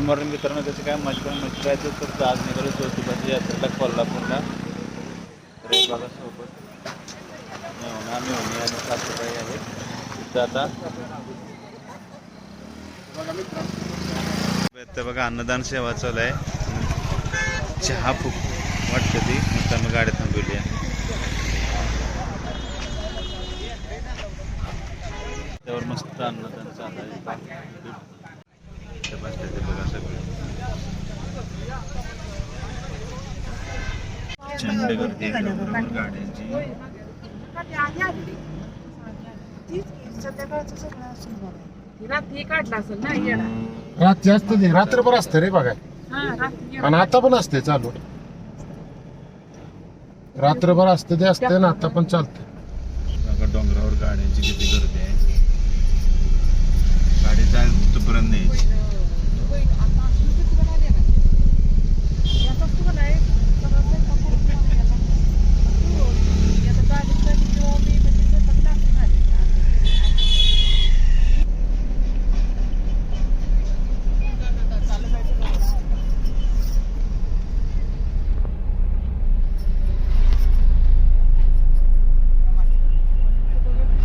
Good morning मित्रांनो त्याची काय मजा मजा काय तर आज निघालो ज्योतिबाची यात्रेला कोल्हापूरला. तर हे बघा सोबत. आणि सासूबाई आहेत तिथं आता बघा अन्नदान सेवा चालू आहे. चहा फुक वाटतं ती. मग आम्ही गाडी थांबवली आहे त्यावर मस्त अन्नदान चालू आहे इथं बसले ते बघा सगळे गाड्यांची. रात्री काढला असेल ना रात्री असतं ते. रात्रभर असतं रे बघा. हा रात्री. आणि आता पण असते चालू. रात्रभर असतं ते असतं ना आता पण चालतं. बघा डोंगरावर गाड्यांची किती गर्दी आहे. गाडी जाईल तिथपर्यंत न्यायची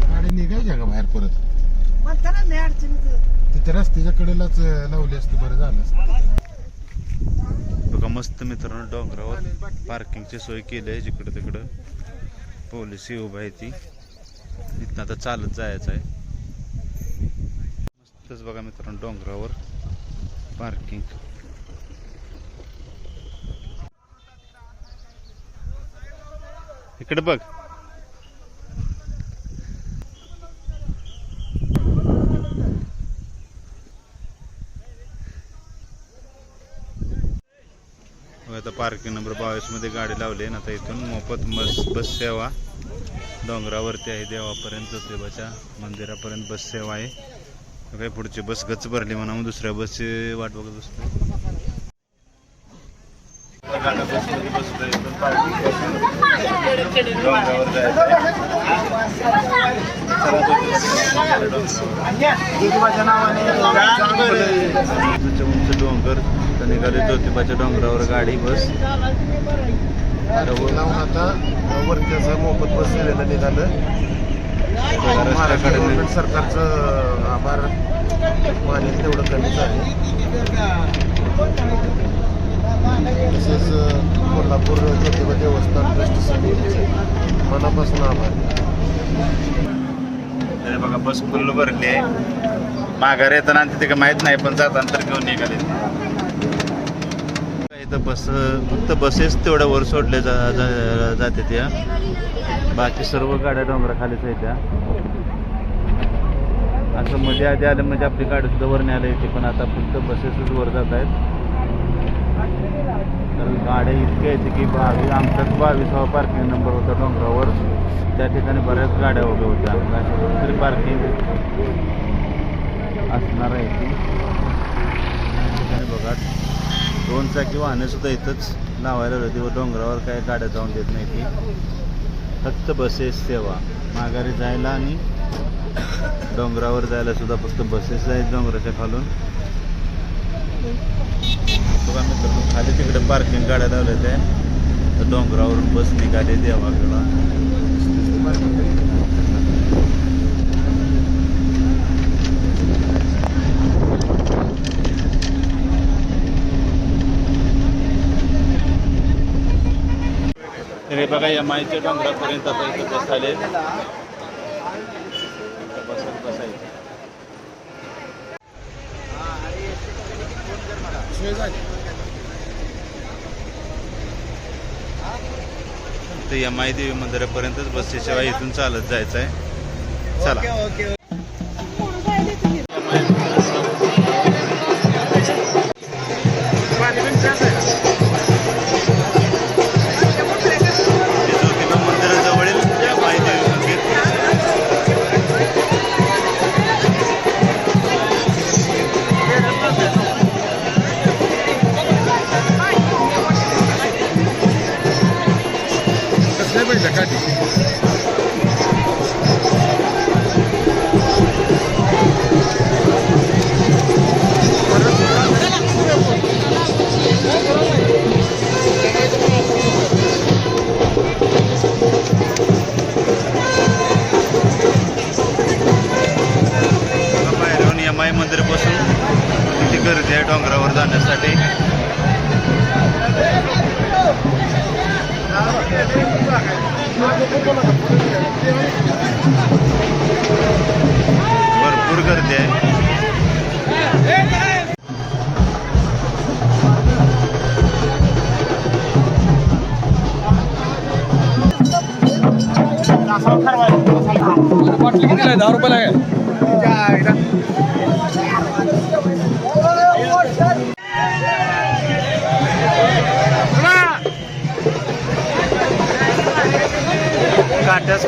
गाडी निघायच्या का बाहेर परत म्हणताना नाही अडचणीचं तिथे रस्त्याच्या कडेलाच अं, लावली असते बरं झालं बघा मस्त मित्रांनो डोंगरावर पार्किंगची सोय केली आहे जिकडं तिकडं पोलीस उभा आहे ती. इथनं आता चालत जायचं आहे. मस्तच बघा मित्रांनो डोंगरावर पार्किंग इकडे बघ आता पार्किंग नंबर बावीसमध्ये गाडी लावली आहे ना आता इथून मोफत बस बस सेवा डोंगरावरती आहे देवापर्यंत ज्योतिबाच्या मंदिरापर्यंत बस सेवा आहे. काय पुढची बस गच भरली म्हणा मग दुसऱ्या बसची वाट बघत बसतो उंच उंच डोंगर तर निघाले ज्योतिबाच्या डोंगरावर गाडी बस. लावून आता असं मोफत बस सेवेला निघालं. महाराष्ट्र गव्हर्नमेंट सरकारचं आभार. मानेल तेवढं कमीच आहे. तसेच कोल्हापूर ज्योतिबा देवस्थान ट्रस्ट समितीचे मनापासून आभार. बघा बस फुल भरली आहे. माघार येताना आणि तिथे काय माहीत नाही पण जात अंतर घेऊन निघाले इथं बस फक्त बसेस तेवढ्या वर सोडले जा जा- जाते त्या. बाकी सर्व गाड्या डोंगराखालीच आहेत त्या. असं मध्ये आधी आलं म्हणजे आपली गाडी सुद्धा वर न्यायला येते पण आता फक्त बसेसच वर जात आहेत. तर गाड्या इतक्या येते की बावीस आमच्यात बावीसावा पार्किंग नंबर होता डोंगरावर. त्या ठिकाणी बऱ्याच गाड्या उभ्या होत्या. तरी पार्किंग असणार आहे ती. बघा दोन चाकी वाहनंसुद्धा इथंच लावायला होती व डोंगरावर काय गाड्या जाऊन देत नाही ती. फक्त बसेस सेवा. माघारी जायला आणि डोंगरावर जायला सुद्धा फक्त बसेस आहेत डोंगराच्या खालून. बघा मित्रांनो खाली तिकडे पार्किंग गाड्या लावल्या त्या. डोंगरावरून बस निघाली देवाकडं. हे बघा एम आयच्या डोंगरापर्यंत आता इथं बस आले बसत बसायचं. ते एम आय देवी मंदिरापर्यंतच बसची सेवा इथून चालत जायचं आहे चला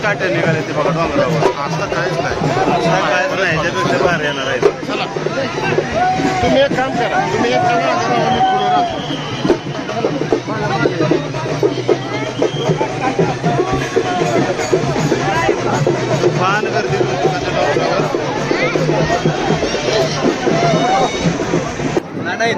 काट्या निघाले ते बघा डोंगरावर. आता काहीच नाही. कायच नाही. याच्यापेक्षा बाहेर येणार आहे चला. तुम्ही एक काम करा. तुम्ही एक काम करा. आम्ही पुढे राहतो. फान गर्दी डोंगरावर? हाय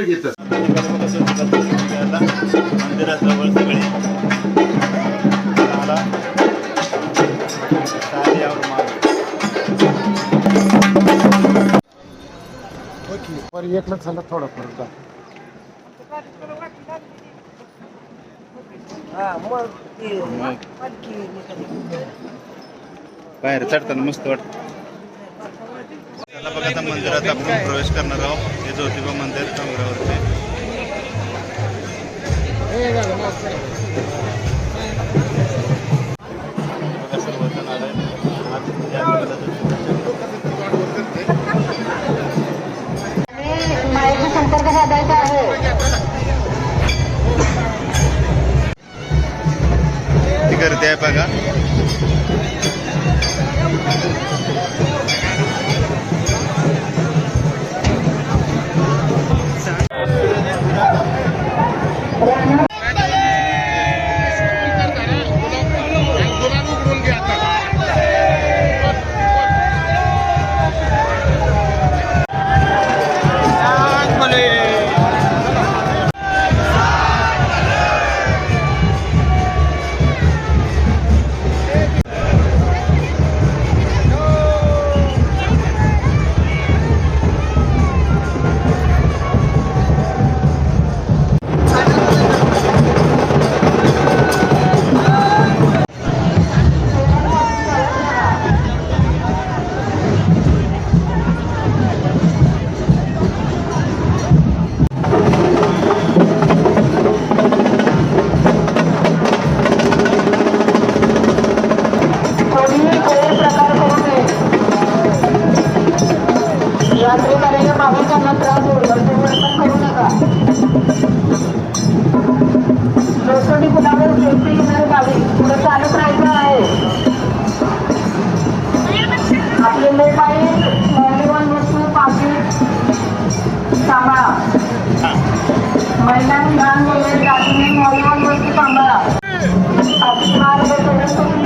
ठेव घेतात? मंदिराजवळ सगळे साला एकलाच झालं थोडा फरक मग बाहेर चढताना मस्त वाटत. त्याला बघा आता मंदिरात आपण प्रवेश करणार आहोत. हे ज्योतिबा मंदिर डोंगरावरचे बघा गर्दी आहे बघा. एकमेकांना त्रास होणार तेवढं करू नका. लोखंडी कुणावर सेफ्टी घेणार नाही पुढे चालत राहायचं आहे. आपले मोबाईल मौल्यवान वस्तू पाकिट सांभाळा. महिलांनी लहान वगैरे जातीने मौल्यवान वस्तू सांभाळा. अपमान वगैरे करून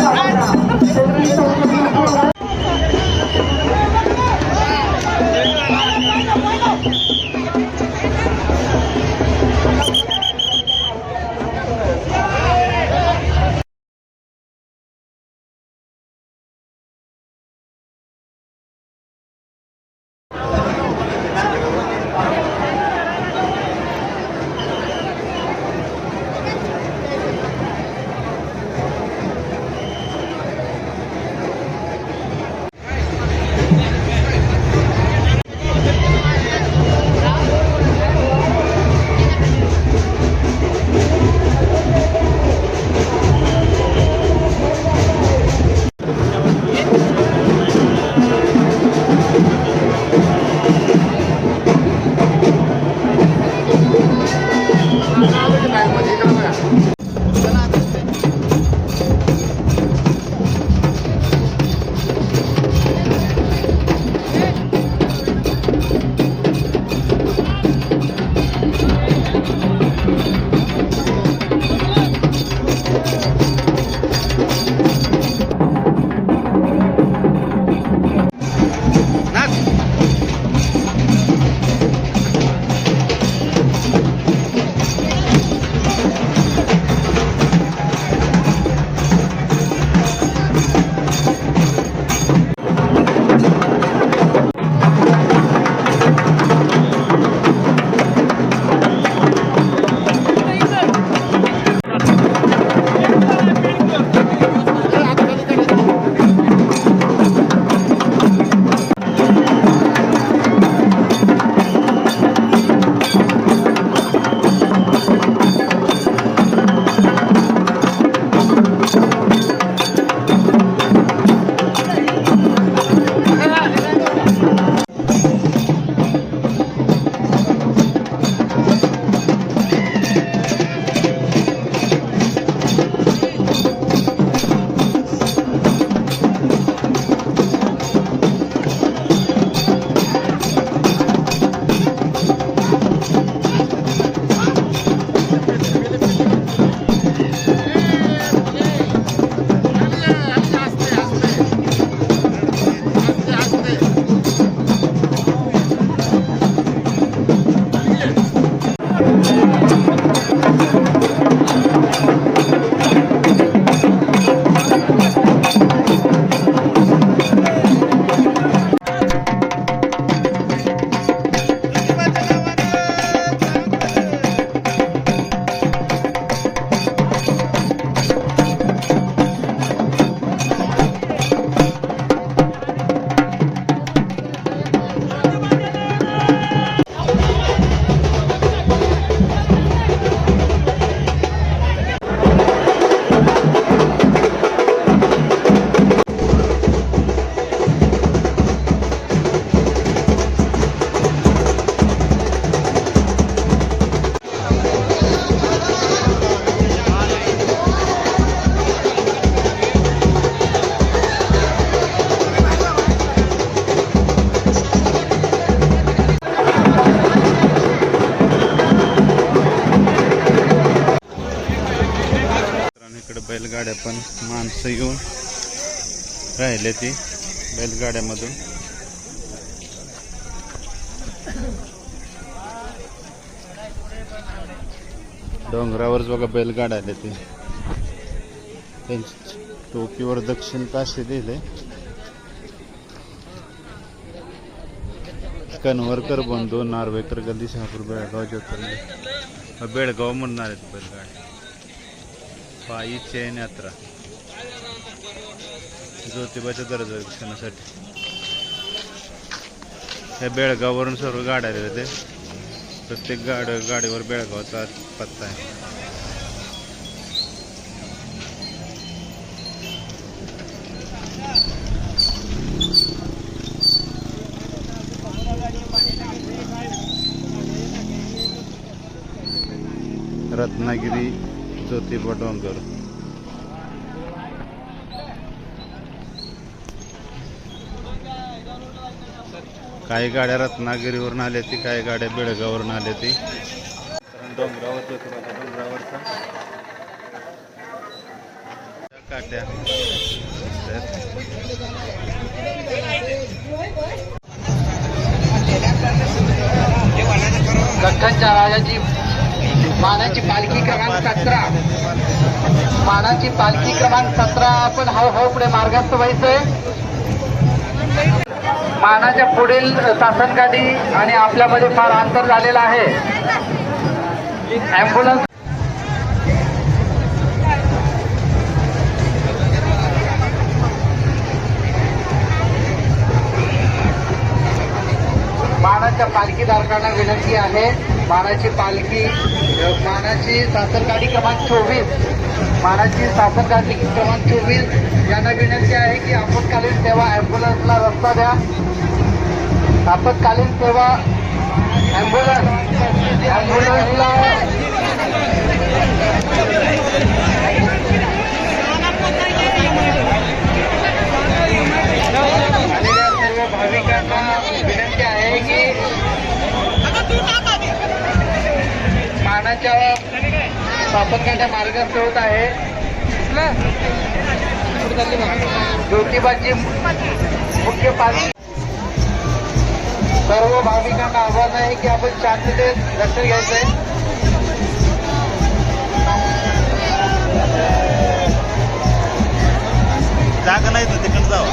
गाड्या पण माणसं येऊन राहिले ती बैलगाड्यामधून. डोंगरावरच बघा बैलगाड्या आले ते. त्यांची टोपीवर दक्षिण काशी लिहिले कनवरकर बंधू नार्वेकर गल्ली शहापूर बेळगाव ज्योतिर्लिंग. बेळगाव म्हणणार आहेत बैलगाड्या पायी चैन यात्रा ज्योतिबाच्या दर्शनासाठी हे बेळगाववरून सर्व गाड्या आलेल्या ते प्रत्येक गाड गाडीवर बेळगावचा पत्ता आहे. रत्नागिरी ज्योतिबा डोंगर काही गाड्या रत्नागिरीवरून आल्या ती काही गाड्या बेळगावरून आल्या ती. डोंगरावर ज्योतिबाच्या डोंगरावरचा काट्या राजाची मानाची पालखी क्रमांक सतरा. मानाची पालखी क्रमांक सतरा. आपण हळूहळू पुढे मार्गस्थ व्हायचंय मानाच्या पुढील शासनगाडी आणि आपल्यामध्ये फार अंतर झालेलं आहे. ॲम्ब्युलन्स मानाच्या पालखीधारकांना विनंती आहे. मानाची पालखी मानाची सासरगाडी क्रमांक चोवीस. मानाची सासरगाडी क्रमांक चोवीस. यांना विनंती आहे की आपत्कालीन सेवा ॲम्ब्युलन्सला रस्ता द्या. आपत्कालीन सेवा ॲम्ब्युलन्स ॲम्ब्युलन्सला मानाच्या स्थापनकांच्या मार्गस्थ होत आहे. ज्योतिबाची मुख्य पालखी. सर्व भाविकांना आव्हान आहे की आपण शांततेत दर्शन घ्यायचंय. जागा नाही तर तिकडं जावं.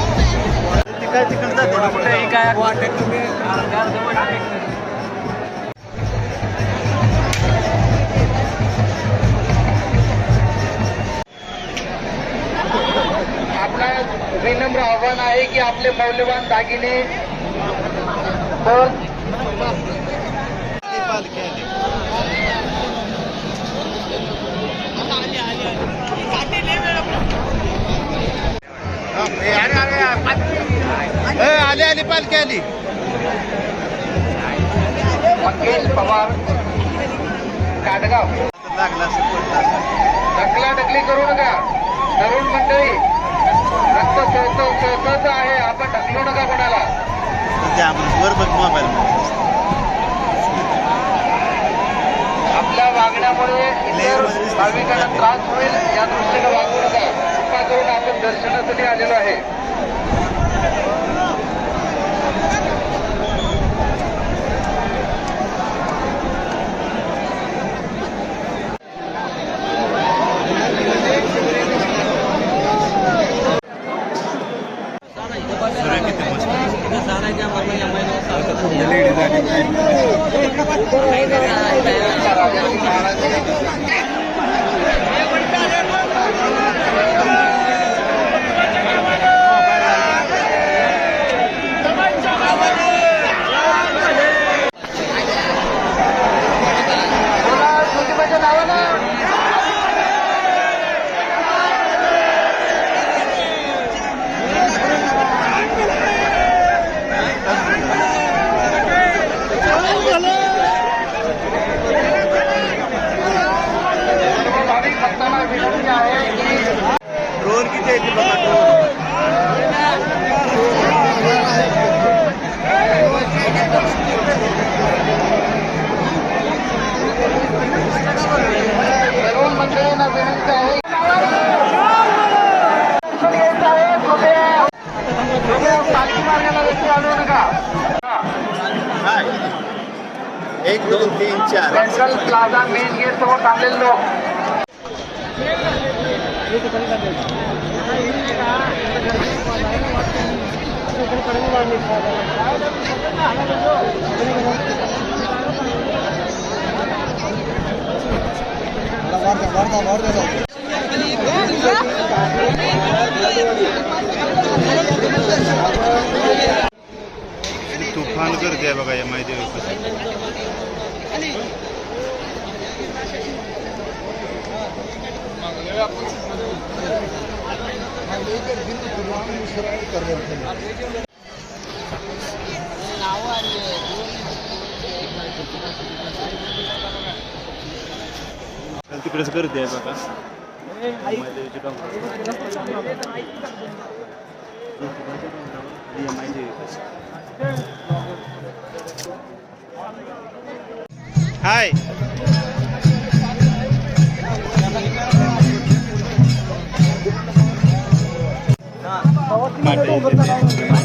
ती काय तिकडं जाते विनम्र आव्हान आहे की आपले मौल्यवान दागिने आली आली आली पालखी आली. मंगेश पवार काटगाव. लागला ढकला ढकली करू नका. तरुण मंडळी रक्त सहज आहे आपण ढकलू नका कोणाला ते वर बघ मोबाईल आपल्या वागण्यामुळे इतर भाविकांना त्रास होईल या दृष्टीने वागू नका कृपा करून आपण दर्शनासाठी आलेलो आहे. दो तीन चार। सेंट्रल प्लाजा मेन गेट तो टांगेल लोग तूफ़ान कर आहे बगा या माहिती तिकडेच गर्दी आहे बघा माहिती डोंगर हाय Monday.